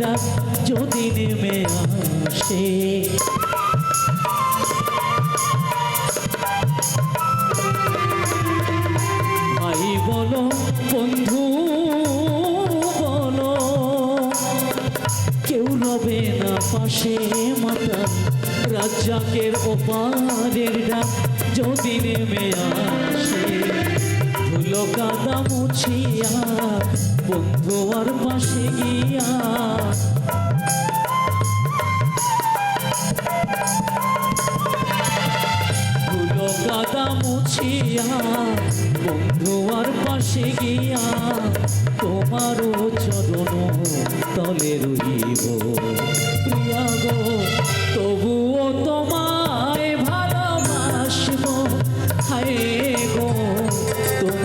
ডাক যদি নেমে আসে। ভাই বলো, বন্ধু বলো, কেউ রবে না পাশে মাতা, রাজ্জাকের ওপারের ডাক যদি নেমে আসে। ধুলো কাদা মুছিয়া, বন্ধু আর পাশে গিয়া। ধুলো কাদা মুছিয়া, বন্ধু আর পাশে গিয়া। তোমারও চরণ তলে রইব প্রিয়া গো, তবুও তোমায় ভালোবাসব। হায়